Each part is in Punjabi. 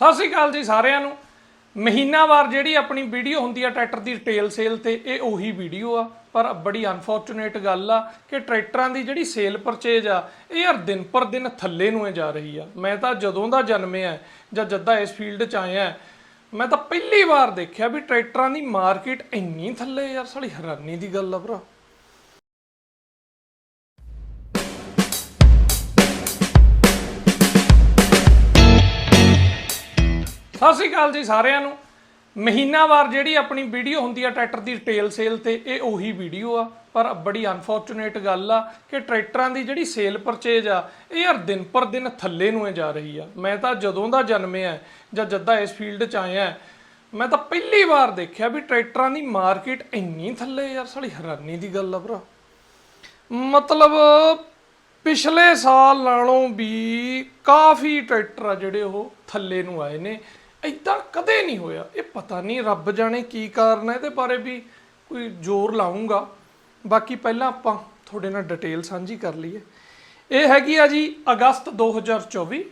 ਸਤਿ ਸ਼੍ਰੀ ਅਕਾਲ ਜੀ ਸਾਰਿਆਂ ਨੂੰ। ਮਹੀਨਾਵਾਰ ਜਿਹੜੀ ਆਪਣੀ ਵੀਡੀਓ ਹੁੰਦੀ ਆ ਟਰੈਕਟਰ ਦੀ ਡਿਟੇਲ ਸੇਲ ਤੇ, ਇਹ ਉਹੀ ਵੀਡੀਓ ਆ। ਪਰ ਬੜੀ ਅਨਫੋਰਚੂਨੇਟ ਗੱਲ ਆ ਕਿ ਟਰੈਕਟਰਾਂ ਦੀ ਜਿਹੜੀ ਸੇਲ ਪਰਚੇਜ ਆ, ਇਹ ਯਾਰ ਦਿਨ ਪਰ ਦਿਨ ਥੱਲੇ ਨੂੰ ਹੀ ਜਾ ਰਹੀ ਆ। ਮੈਂ ਤਾਂ ਜਦੋਂ ਦਾ ਜਨਮਿਆ ਜਾਂ ਜਦਾਂ ਇਸ ਫੀਲਡ 'ਚ ਆਇਆ, ਮੈਂ ਤਾਂ ਪਹਿਲੀ ਵਾਰ ਦੇਖਿਆ ਵੀ ਟਰੈਕਟਰਾਂ ਦੀ ਮਾਰਕੀਟ ਇੰਨੀ ਥੱਲੇ ਯਾਰ ਸਾਲੀ ਹੈਰਾਨੀ ਦੀ ਗੱਲ ਆ ਭਰਾ। ਸਤਿ ਸ਼੍ਰੀ ਅਕਾਲ ਜੀ ਸਾਰਿਆਂ ਨੂੰ। ਮਹੀਨਾਵਾਰ ਜਿਹੜੀ ਆਪਣੀ ਵੀਡੀਓ ਹੁੰਦੀ ਆ ਟਰੈਕਟਰ ਦੀ ਡਿਟੇਲ ਸੇਲ ਤੇ, ਇਹ ਉਹੀ ਵੀਡੀਓ ਆ। ਪਰ ਬੜੀ ਅਨਫੋਰਚੂਨੇਟ ਗੱਲ ਆ ਕਿ ਟਰੈਕਟਰਾਂ ਦੀ ਜਿਹੜੀ ਸੇਲ ਪਰਚੇਜ ਆ, ਇਹ ਯਾਰ ਦਿਨ ਪਰ ਦਿਨ ਥੱਲੇ ਨੂੰ ਹੀ ਜਾ ਰਹੀ ਆ। ਮੈਂ ਤਾਂ ਜਦੋਂ ਦਾ ਜਨਮਿਆ ਜਾਂ ਜਦਾਂ ਇਸ ਫੀਲਡ 'ਚ ਆਇਆ, ਮੈਂ ਤਾਂ ਪਹਿਲੀ ਵਾਰ ਦੇਖਿਆ ਵੀ ਟਰੈਕਟਰਾਂ ਦੀ ਮਾਰਕੀਟ ਇੰਨੀ ਥੱਲੇ ਯਾਰ ਸਾਲੀ ਹੈਰਾਨੀ ਦੀ ਗੱਲ ਆ ਭਰਾ। ਮਤਲਬ ਪਿਛਲੇ ਸਾਲ ਨਾਲੋਂ ਵੀ ਕਾਫੀ ਟਰੈਕਟਰ ਆ ਜਿਹੜੇ ਉਹ ਥੱਲੇ ਨੂੰ ਆਏ ਨੇ। ਇਦਾਂ ਕਦੇ ਨਹੀਂ ਹੋਇਆ। ਇਹ ਪਤਾ ਨਹੀਂ ਰੱਬ ਜਾਣੇ ਕੀ ਕਾਰਨ ਹੈ ਇਹਦੇ ਬਾਰੇ ਵੀ ਕੋਈ ਜ਼ੋਰ ਲਾਉਂਗਾ ਬਾਕੀ ਪਹਿਲਾਂ ਆਪਾਂ ਤੁਹਾਡੇ ਨਾਲ ਡਿਟੇਲ ਸਾਂਝੀ ਕਰ ਲਈਏ। ਇਹ ਹੈਗੀ ਆ ਜੀ ਅਗਸਤ 2024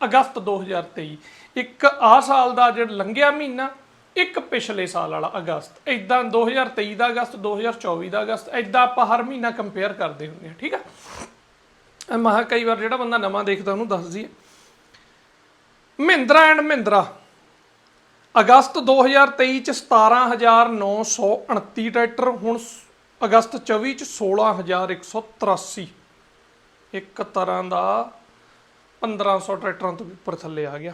ਅਗਸਤ 2023 ਇੱਕ ਆ ਸਾਲ ਦਾ ਜਿਹੜਾ ਲੰਘਿਆ ਮਹੀਨਾ, ਇੱਕ ਪਿਛਲੇ ਸਾਲ ਵਾਲਾ ਅਗਸਤ। ਇਦਾਂ 2023 ਦਾ ਅਗਸਤ 2024 ਦਾ ਅਗਸਤ ਇਦਾਂ ਆਪਾਂ ਹਰ ਮਹੀਨਾ ਕੰਪੇਅਰ ਕਰਦੇ ਹੁੰਦੇ ਹਾਂ ਠੀਕ ਆ? ਇਹ ਮਹਾ ਕਈ ਵਾਰ ਜਿਹੜਾ ਬੰਦਾ ਨਵਾਂ ਦੇਖਦਾ ਉਹਨੂੰ ਦੱਸ ਦਈਏ। ਮਹਿੰਦਰਾ ਐਂਡ ਮਹਿੰਦਰਾ। ਅਗਸਤ 2023 ਚ 17929 ਟਰੈਕਟਰ, ਹੁਣ ਅਗਸਤ 24 ਚ 16183 ਇੱਕ ਤਰ੍ਹਾਂ ਦਾ 1500 ਟਰੈਕਟਰਾਂ ਤੋਂ ਉੱਪਰ ਥੱਲੇ ਆ ਗਿਆ।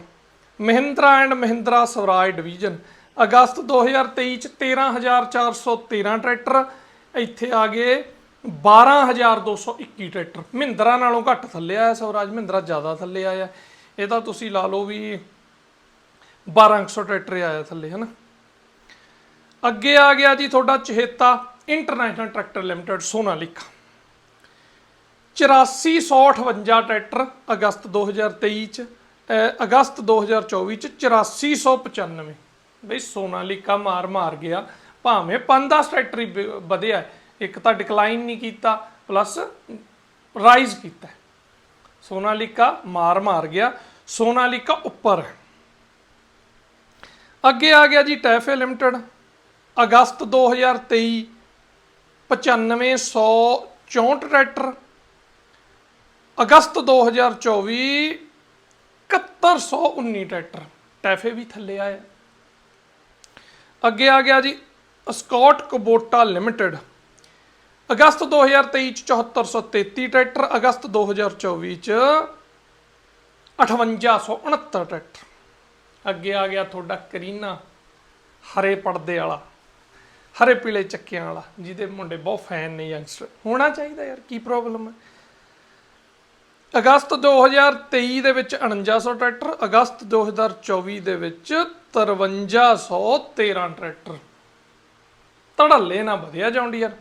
Mahindra and Mahindra Swaraj division. ਅਗਸਤ 2023 ਚ 13413 ਟਰੈਕਟਰ, ਇੱਥੇ ਆ ਗਏ 12221 ਟਰੈਕਟਰ। ਮਹਿੰਦਰਾ ਨਾਲੋਂ ਘੱਟ ਥੱਲੇ ਆਇਆ ਸਵਰਾਜ, ਮਹਿੰਦਰਾ ਜ਼ਿਆਦਾ ਥੱਲੇ ਆਇਆ। ਇਹ ਤਾਂ ਤੁਸੀਂ ਲਾ ਲਓ ਵੀ 1200 ਟਰੈਕਟਰ ਆਇਆ ਥੱਲੇ, ਹਨਾ? ਅੱਗੇ ਆ ਗਿਆ ਜੀ ਤੁਹਾਡਾ ਚਹੇਤਾ international tractor limited, Sonalika. 8458 tractor ਅਗਸਤ 2023 ਚ, ਅਹ ਅਗਸਤ 2024 ਚ 8495 ਬਈ ਸੋਨਾਲਿਕਾ ਮਾਰ ਮਾਰ ਗਿਆ, ਭਾਵੇਂ 5-10 ਟਰੈਕਟਰ ਹੀ ਵ- ਵਧਿਆ, ਇੱਕ ਤਾਂ ਡਿਕਲਾਈਨ ਨਹੀਂ ਕੀਤਾ ਪਲੱਸ ਰਾਈਜ਼ ਕੀਤਾ। ਹੈ। ਸੋਨਾਲਿਕਾ ਮਾਰ ਮਾਰ ਗਿਆ ਸੋਨਾਲਿਕਾ ਉੱਪਰ ਹੈ ਅੱਗੇ ਆ ਗਿਆ ਜੀ ਟੈਫੇ ਲਿਮਟਿਡ ਅਗਸਤ 2023 9564 ਟਰੈਕਟਰ ਅਗਸਤ 2024 7119 ਟਰੈਕਟਰ ਟੈਫੇ ਵੀ ਥੱਲੇ ਆਇਆ ਅੱਗੇ ਆ ਗਿਆ ਜੀ ਸਕਾਟ ਕਬੋਟਾ ਲਿਮਟਿਡ ਅਗਸਤ 2023 ਚ 7433 ਟਰੈਕਟਰ, ਅਗਸਤ 2024 ਚ 5869 ਟਰੈਕਟਰ। ਅੱਗੇ ਆ ਗਿਆ ਤੁਹਾਡਾ ਕਰੀਨਾ ਹਰੇ ਪਰਦੇ ਵਾਲਾ, ਹਰੇ ਪੀਲੇ ਚੱਕਿਆਂ ਵਾਲਾ, ਜਿਹਦੇ ਮੁੰਡੇ ਬਹੁਤ ਫੈਨ ਨੇ ਯੰਗਸਟਰ ਹੋਣਾ ਚਾਹੀਦਾ ਯਾਰ, ਕੀ ਪ੍ਰੋਬਲਮ ਹੈ ਅਗਸਤ 2023 ਦੇ ਵਿੱਚ 4900 ਟਰੈਕਟਰ, ਅਗਸਤ 2024 ਦੇ ਵਿੱਚ 5313 ਟਰੈਕਟਰ। ਧੜੱਲੇ ਨਾ ਵਧਿਆ ਯਾਰ।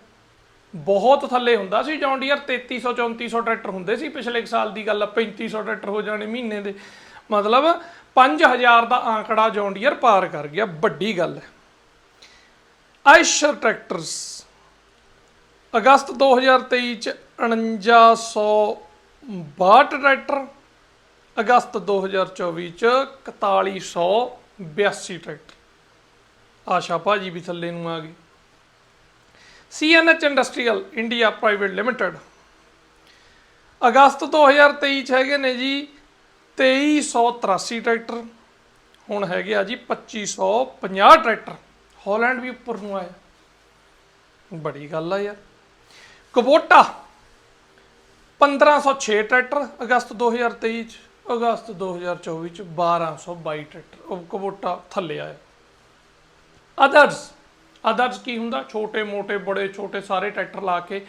ਬਹੁਤ ਥੱਲੇ ਹੁੰਦਾ ਸੀ ਜੌਂਡੀਅਰ 3300 3400 ਟਰੈਕਟਰ ਹੁੰਦੇ ਸੀ ਪਿਛਲੇ ਕੁ ਸਾਲ ਦੀ ਗੱਲ ਆ 3500 ਟਰੈਕਟਰ ਹੋ ਜਾਣੇ ਮਹੀਨੇ ਦੇ। ਮਤਲਬ 5000 ਦਾ ਆંકੜਾ ਜੌਂਡੀਅਰ ਪਾਰ ਕਰ ਗਿਆ, ਵੱਡੀ ਗੱਲ ਹੈ। ਆਇਸ਼ਰ ਟਰੈਕਟਰਸ ਅਗਸਤ 2023 ਚ 4962 ਟਰੈਕਟਰ, ਅਗਸਤ 2024 ਚ 4182 ਟਰੈਕਟਰ। ਆਸ਼ਾ ਭਾਜੀ ਵੀ ਥੱਲੇ ਨੂੰ ਆ ਗਈ CNH industrial India private limited ਅਗਸਤ 2023 ਚ ਹੈਗੇ ਨੇ ਜੀ 2383 ਟਰੈਕਟਰ। ਹੁਣ ਹੈਗੇ ਆ ਜੀ 2550 ਟਰੈਕਟਰ। ਹਾਲੈਂਡ ਵੀ ਉੱਪਰ ਨੂੰ ਆਇਆ ਬੜੀ ਗੱਲ ਆ ਯਾਰ। ਕਬੋਟਾ 1506 ਟਰੈਕਟਰ ਅਗਸਤ 2023 ਚ, ਅਗਸਤ 2024 ਚ 1222 ਟਰੈਕਟਰ। ਉਹ ਕਬੋਟਾ ਥੱਲੇ ਆਇਆ। ਅਦਰਸ ਅਦਰਜ਼ ਕੀ ਹੁੰਦਾ? ਛੋਟੇ, ਮੋਟੇ, ਬੜੇ, ਛੋਟੇ ਸਾਰੇ ਟਰੈਕਟਰ ਲਾ ਕੇ।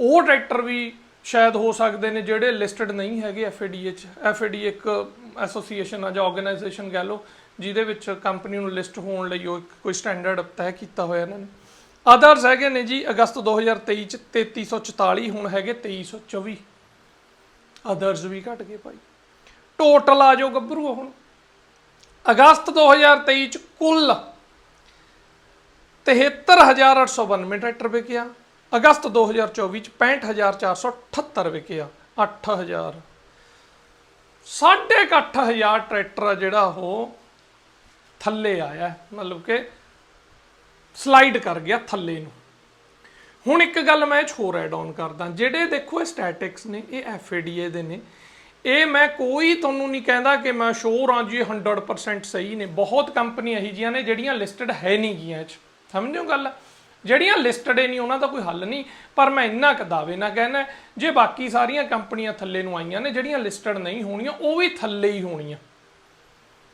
ਉਹ ਟਰੈਕਟਰ ਵੀ ਸ਼ਾਇਦ ਹੋ ਸਕਦੇ ਨੇ ਜਿਹੜੇ ਲਿਸਟਡ ਨਹੀਂ ਹੈਗੇ ਐਫਏਡੀਏ ਚ ਐਫਏਡੀ ਇੱਕ ਐਸੋਸੀਏਸ਼ਨ ਆ ਜਾਂ ਆਰਗੇਨਾਈਜੇਸ਼ਨ ਕਹਿ ਲਓ, ਜਿਹਦੇ ਵਿੱਚ ਕੰਪਨੀ ਨੂੰ ਲਿਸਟ ਹੋਣ ਲਈ ਉਹ ਇੱਕ ਕੋਈ ਸਟੈਂਡਰਡ ਤੈਅ ਕੀਤਾ ਹੋਇਆ ਇਹਨਾਂ ਨੇ। ਅਦਰਸ ਹੈਗੇ ਨੇ ਜੀ, ਅਗਸਤ 2023 ਚ 3344 ਹੁਣ ਹੈਗੇ 2324 ਅਦਰਸ ਵੀ ਘਟ ਗਏ ਭਾਈ। ਟੋਟਲ ਆ ਜਾਓ ਗੱਭਰੂ ਹੁਣ। ਅਗਸਤ 2023 ਚ ਕੁੱਲ 73892 ਟਰੈਕਟਰ ਵਿਕਿਆ, ਅਗਸਤ 2024 ਚ 65478 ਵਿਕਿਆ 8000 8000 ਟਰੈਕਟਰ ਆ ਜਿਹੜਾ ਉਹ ਥੱਲੇ ਆਇਆ, ਮਤਲਬ ਕਿ ਸਲਾਈਡ ਕਰ ਗਿਆ ਥੱਲੇ ਨੂੰ। ਹੁਣ ਇੱਕ ਗੱਲ ਮੈਂ ਇਹ 'ਚ ਹੋਰ ਐਡ ਆਨ ਕਰਦਾ, ਜਿਹੜੇ ਦੇਖੋ ਇਹ ਸਟੈਟਿਕਸ ਨੇ, ਇਹ ਐਫਏਡੀਏ ਦੇ ਨੇ, ਇਹ ਮੈਂ ਕੋਈ ਤੁਹਾਨੂੰ ਨਹੀਂ ਕਹਿੰਦਾ ਕਿ ਮੈਂ ਸ਼ੋਰ ਹਾਂ ਜੀ ਇਹ 100% ਸਹੀ ਨੇ, ਬਹੁਤ ਕੰਪਨੀ ਇਹੀ ਜੀਆਂ ਨੇ ਜਿਹੜੀਆਂ ਲਿਸਟਡ ਹੈ ਨਹੀਂ ਗੀਆਂ 'ਚ। 'ਚ ਸਮਝਿਓ ਗੱਲ? ਜਿਹੜੀਆਂ ਲਿਸਟਡ ਨਹੀਂ ਉਹਨਾਂ ਦਾ ਕੋਈ ਹੱਲ ਨਹੀਂ। ਪਰ ਮੈਂ ਇੰਨਾ ਕ ਦਾਅਵੇ ਨਾਲ ਕਹਿਣਾ, ਜੇ ਬਾਕੀ ਸਾਰੀਆਂ ਕੰਪਨੀਆਂ ਥੱਲੇ ਨੂੰ ਆਈਆਂ ਨੇ, ਜਿਹੜੀਆਂ ਲਿਸਟਡ ਨਹੀਂ ਹੋਣੀਆਂ, ਉਹ ਵੀ ਥੱਲੇ ਹੀ ਹੋਣੀਆਂ।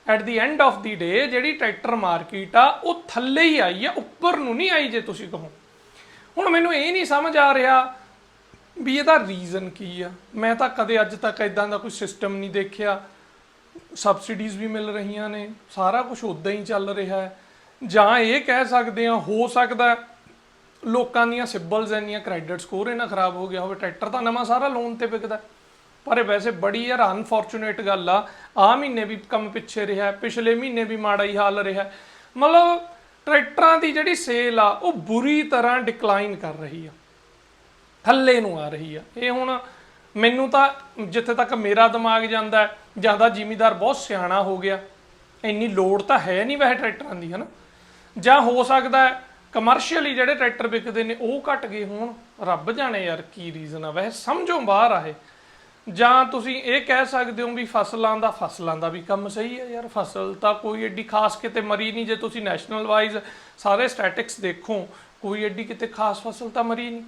At the end of the day ਜਿਹੜੀ ਟਰੈਕਟਰ ਮਾਰਕੀਟ ਆ, ਉਹ ਥੱਲੇ ਹੀ ਆਈ ਆ, ਉੱਪਰ ਨੂੰ ਨਹੀਂ ਆਈ ਜੇ ਤੁਸੀਂ ਕਹੋ। ਹੁਣ ਮੈਨੂੰ ਇਹ ਨਹੀਂ ਸਮਝ ਆ ਰਿਹਾ ਵੀ ਇਹਦਾ ਰੀਜ਼ਨ ਕੀ ਆ। ਮੈਂ ਤਾਂ ਕਦੇ ਅੱਜ ਤੱਕ ਇਦਾਂ ਦਾ ਕੋਈ ਸਿਸਟਮ ਨਹੀਂ ਦੇਖਿਆ। ਸਬਸਿਡੀਜ਼ ਵੀ ਮਿਲ ਰਹੀਆਂ ਨੇ, ਸਾਰਾ ਕੁਝ ਉਦਾਂ ਹੀ ਚੱਲ ਰਿਹਾ ਹੈ। ਜਾਂ ਇਹ ਕਹਿ ਸਕਦੇ ਆ ਹੋ ਸਕਦਾ ਲੋਕਾਂ ਦੀਆਂ ਸਿਬਲਸ ਇੰਨੀਆਂ ਕ੍ਰੈਡਿਟ ਸਕੋਰ ਇਹਨਾਂ ਖਰਾਬ ਹੋ ਗਿਆ ਹੋਵੇ ਟਰੈਕਟਰ ਤਾਂ ਨਵਾਂ ਸਾਰਾ ਲੋਨ ਤੇ ਵਿਕਦਾ ਪਰ ਇਹ ਵੈਸੇ ਬੜੀ ਯਾਰ ਅਨਫੋਰਚੂਨੇਟ ਗੱਲ ਆ। ਆ ਮਹੀਨੇ ਵੀ ਕੰਮ ਪਿੱਛੇ ਰਿਹਾ ਪਿਛਲੇ ਮਹੀਨੇ ਵੀ ਮਾੜਾ ਹੀ ਹਾਲ ਰਿਹਾ ਮਤਲਬ ਟਰੈਕਟਰਾਂ ਦੀ ਜਿਹੜੀ ਸੇਲ ਆ, ਉਹ ਬੁਰੀ ਤਰ੍ਹਾਂ ਡਿਕਲਾਈਨ ਕਰ ਰਹੀ ਆ। ਥੱਲੇ ਨੂੰ ਆ ਰਹੀ ਆ। ਇਹ ਹੁਣ ਮੈਨੂੰ ਤਾਂ ਜਿੱਥੇ ਤੱਕ ਮੇਰਾ ਦਿਮਾਗ ਜਾਂਦਾ ਹੈ, ਜ਼ਿਆਦਾ ਜ਼ਿਮੀਦਾਰ ਬਹੁਤ ਸਿਆਣਾ ਹੋ ਗਿਆ। ਇੰਨੀ ਲੋੜ ਤਾਂ ਹੈ ਨਹੀਂ ਵੈਸੇ ਟਰੈਕਟਰਾਂ ਦੀ, ਹਨਾ? ਜਾਂ ਹੋ ਸਕਦਾ ਕਮਰਸ਼ੀਅਲੀ ਜਿਹੜੇ ਟਰੈਕਟਰ ਵਿਕਦੇ ਨੇ, ਉਹ ਘਟ ਗਏ ਹੋਣ। ਰੱਬ ਜਾਣੇ ਯਾਰ ਕੀ ਰੀਜ਼ਨ ਆ। ਵੈਸੇ ਸਮਝੋ ਬਾਹਰ ਆਏ ਜਾਂ ਤੁਸੀਂ ਇਹ ਕਹਿ ਸਕਦੇ ਹੋ ਵੀ ਫਸਲਾਂ ਦਾ ਫਸਲਾਂ ਦਾ ਵੀ ਕੰਮ ਸਹੀ ਹੈ ਯਾਰ। ਫਸਲ ਤਾਂ ਕੋਈ ਐਡੀ ਖਾਸ ਕਿਤੇ ਮਰੀ ਨਹੀਂ, ਜੇ ਤੁਸੀਂ ਨੈਸ਼ਨਲ ਵਾਈਜ਼ ਸਾਰੇ ਸਟੈਟਿਕਸ ਦੇਖੋ, ਕੋਈ ਐਡੀ ਕਿਤੇ ਖਾਸ ਫਸਲ ਤਾਂ ਮਰੀ ਨਹੀਂ।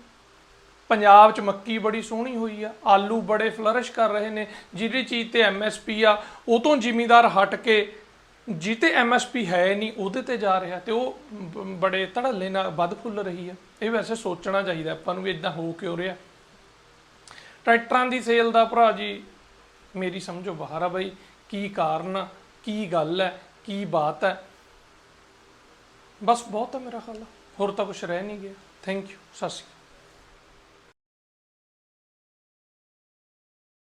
ਪੰਜਾਬ 'ਚ ਮੱਕੀ ਬੜੀ ਸੋਹਣੀ ਹੋਈ ਆ, ਆਲੂ ਬੜੇ ਫਲਰਿਸ਼ ਕਰ ਰਹੇ ਨੇ। ਜਿਹੜੀ ਚੀਜ਼ ਤੇ ਐਮਐਸਪੀ ਆ, ਉਹ ਤੋਂ ਜ਼ਿਮੀਦਾਰ ਹਟ ਕੇ ਜਿੱਤੇ ਐਮਐਸਪੀ ਹੈ ਨਹੀਂ ਉਹਦੇ ਤੇ ਜਾ ਰਿਹਾ ਤੇ ਉਹ ਬ- ਬੜੇ ਧੜੱਲੇ ਨਾਲ ਵੱਧ ਫੁੱਲ ਰਹੀ ਹੈ ਇਹ ਵੈਸੇ ਸੋਚਣਾ ਚਾਹੀਦਾ ਆਪਾਂ ਨੂੰ ਵੀ ਇਦਾਂ ਹੋ ਕਿਉਂ ਰਿਹਾ। ਟਰੈਕਟਰਾਂ ਦੀ ਸੇਲ ਦਾ ਭਰਾ ਜੀ ਮੇਰੀ ਸਮਝੋ ਬਾਹਰ ਆ ਬਈ ਕੀ ਕਾਰਨ ਆ, ਕੀ ਗੱਲ ਹੈ ਕੀ ਬਾਤ ਹੈ ਬਸ ਬਹੁਤ ਹੈ ਮੇਰਾ ਖਿਆਲ। ਹੋਰ ਤਾਂ ਕੁਝ ਰਹਿ ਨਹੀਂ ਗਿਆ। ਥੈਂਕ ਯੂ ਸਤਿ ਸ਼੍ਰੀ ਅਕਾਲ।